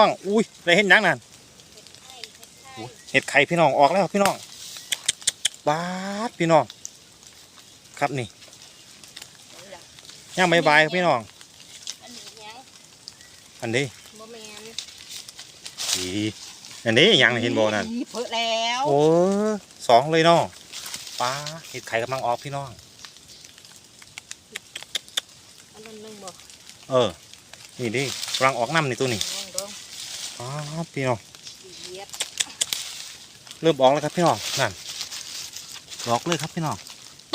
อง อุ้ยได้เห็นยังนั่นอุ๊ยเห็ดไข่พี่น้องออกแล้วพี่น้องบาดพี่น้อง ครับนี่ย่างใบายๆครับพี่น้องอันนี้ยังอันนี้บ่แม่นอีอันนี้ยังเห็นบ่นั่นเพิ่แล้วโอ้สองเลยเนาะปลาเห็ดไข่กำลังออกพี่น้องอันนั้นนึงบ่เออ นี่ดิกำลังออกน้ำนี่ตัวนี้ล องดองอ๋อพี่น้องเหยียบเริ่มออกแล้วครับพี่น้องนั่นออกเลยครับพี่น้อง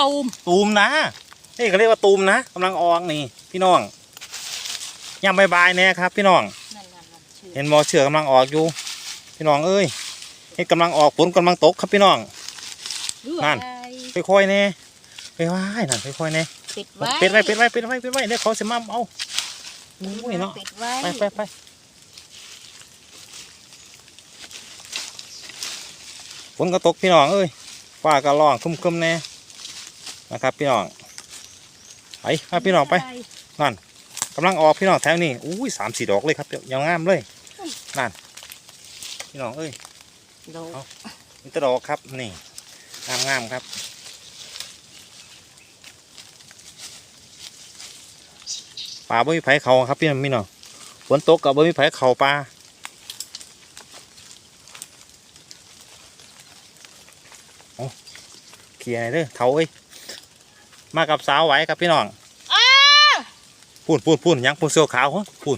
ตูมตูมนะนี่เขาเรียกว่าตูมนะกำลังออกนี่ พี่น้องย่างบายๆแน่ครับ พี่น้องนั่นนั่นนั่นชื่อเห็นมอเชือกกำลังออกอยู่ พี่น้องเอ้ยเห็ดกำลังออกฝนกำลังตกครับพี่น้องนั่นค่อยๆแน่ไปไว้นั่นค่อยๆแน่ปิดไว้ปิดไว้ปิดไว้ปิดไว้ปิดไว้เดี๋ยวเขาจะมาเอาอุ้ยเนาะปิดไว้ไปไปไป ฝนก็ตกพี่น้องเอ้ยฟ้าก็ร้องคึมๆแน่นะครับ พี่น้องไปพาพี่น้องไปกำลังออกพี่น้องแถวนี้อุ้ยสามสี่ดอกเลยครับยังงามเลยนั่นพี่น้องเอ้ยดอกมิตรดอกครับนี่งามงามๆครับป่าบ่มีไผเขาครับพี่น้องพี่น้องฝนตกกับบ่มีไผเขาป่า โอ้เคลียร์หน่อยเด้อเถาเอ้ยมากับสาวไหวครับพี่น้องพูนพูนพูนยังพูนเสื้อขาวเหรอพูน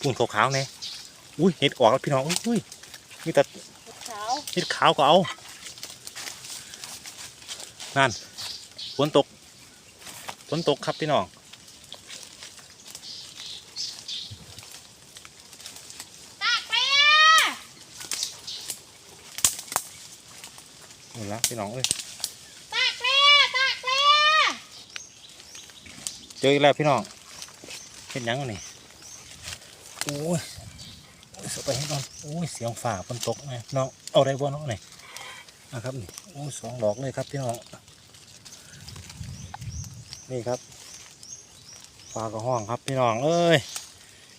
พูนขาวขาวๆเนี่ยอุ้ยเห็ดออกแล้วพี่น้องอุ้ยมีแต่ขาวเห็ดขาวก็เอานั่นฝนตกฝนตกครับพี่น้อง ตากไป หมดแล้วพี่น้องเอ้ยตากไปตากไปเจออีกแล้วพี่น้องเห็นยังวะนี่โอ้ยสไปให้ก่อนโอ้ยเสียงฝ่าฝนตกนะพี่น้องเอาได้บ่เน้องนี่นะครับนี่โอ้ยสองดอกเลยครับพี่น้องนี่ครับฟ้าก็ห้องครับพี่น้องเอ้ย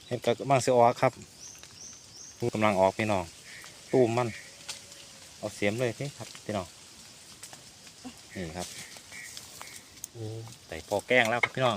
เห็นกำลังเสียออกครับดูกำลังออกพี่น้องตูมมัน เอาเสียมเลยพี่ครับพี่น้องนี่ครับโอ้แต่พอแกล้งแล้วครับพี่น้อง